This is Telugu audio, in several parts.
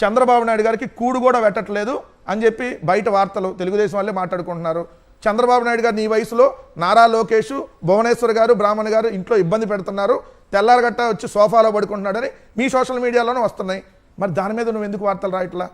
చంద్రబాబు నాయుడు గారికి కూడు కూడా పెట్టట్లేదు అని చెప్పి బయట వార్తలు తెలుగుదేశం వాళ్ళే మాట్లాడుకుంటున్నారు. చంద్రబాబు నాయుడు గారు నీ వయసులో నారా లోకేష్ భువనేశ్వర్ గారు బ్రాహ్మణ్ గారు ఇంట్లో ఇబ్బంది పెడుతున్నారు. తెల్లారగట్ట వచ్చి సోఫాలో పడుకుంటున్నాడని మీ సోషల్ మీడియాలోనే వస్తున్నాయి. మరి దాని మీద నువ్వు ఎందుకు వార్తలు రాయట్లా?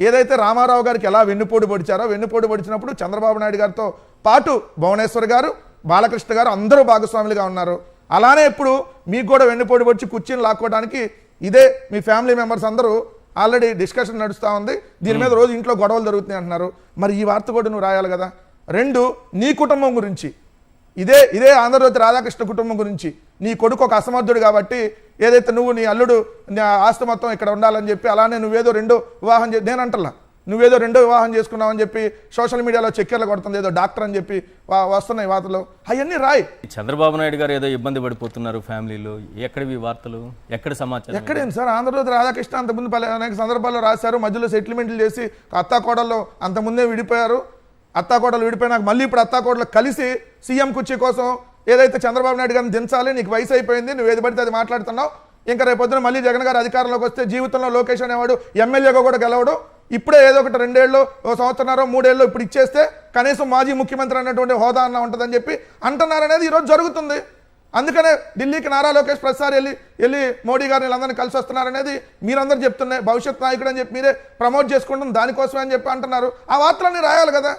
ఏదైతే రామారావు గారికి ఎలా వెన్నుపోటు పొడిచారో వెన్నుపోటు పొడిచినప్పుడు చంద్రబాబు నాయుడు గారితో పాటు భువనేశ్వర్ గారు బాలకృష్ణ గారు అందరూ భాగస్వాములుగా ఉన్నారు. అలానే ఇప్పుడు మీకు కూడా వెన్నుపోటు పొడిచి కుర్చీని లాక్కోవడానికి ఇదే మీ ఫ్యామిలీ మెంబర్స్ అందరూ ఆల్రెడీ డిస్కషన్ నడుస్తూ ఉంది. దీని మీద రోజు ఇంట్లో గొడవలు జరుగుతున్నాయి అంటున్నారు. మరి ఈ వార్త కూడా నువ్వు రాయాలి కదా? రెండు నీ కుటుంబం గురించి. ఇదే ఇదే ఆంధ్రజ్యోతి రాధాకృష్ణ కుటుంబం గురించి. నీ కొడుకు ఒక అసమర్థుడు కాబట్టి ఏదైతే నువ్వు నీ అల్లుడు నీ ఆస్తి మొత్తం ఇక్కడ ఉండాలని చెప్పి అలానే నువ్వేదో రెండో వివాహం చే నేను అంటలా. నువ్వేదో రెండో వివాహం చేసుకున్నావని చెప్పి సోషల్ మీడియాలో చక్కెర్లు కొడుతుంది ఏదో డాక్టర్ అని చెప్పి వస్తున్నాయి వార్తలు. అవన్నీ రాయి. చంద్రబాబు నాయుడు గారు ఏదో ఇబ్బంది పడిపోతున్నారు ఫ్యామిలీలో. ఎక్కడివి వార్తలు? ఎక్కడ సమాచారం ఎక్కడేంటి సార్? ఆంధ్రజ్యోతి రాధాకృష్ణ అంతకుముందు పలు అనేక సందర్భాల్లో రాశారు. మధ్యలో సెటిల్మెంట్లు చేసి అత్తాకోడల్లో అంతకుముందే విడిపోయారు. అత్తాకోడలు విడిపోయినాక మళ్ళీ ఇప్పుడు అత్తాకోడలు కలిసి సీఎం కుర్చీ కోసం ఏదైతే చంద్రబాబు నాయుడు గారిని దించాలి నీకు వయసు అయిపోయింది నువ్వు ఏది పడితే అది మాట్లాడుతున్నావు. ఇంకా రేపు పొద్దున మళ్ళీ జగన్ గారు అధికారంలోకి వస్తే జీవితంలో లోకేష్ అనేవాడు ఎమ్మెల్యేగా కూడా గెలవడు. ఇప్పుడే ఏదో ఒకటి రెండేళ్ళు ఓ సంవత్సరం మూడేళ్ళు ఇప్పుడు ఇచ్చేస్తే కనీసం మాజీ ముఖ్యమంత్రి అన్నటువంటి హోదా అన్న ఉంటుందని చెప్పి అంటున్నారనేది ఈరోజు జరుగుతుంది. అందుకనే ఢిల్లీకి నారా లోకేష్ ప్రతిసారి వెళ్ళి వెళ్ళి మోడీ గారిని వీళ్ళందరినీ కలిసి వస్తున్నారనేది మీరందరూ చెప్తున్నాయి. భవిష్యత్ నాయకుడు అని చెప్పి మీరే ప్రమోట్ చేసుకుంటుంది దానికోసమే అని చెప్పి అంటున్నారు. ఆ వార్తలన్నీ రాయాలి కదా.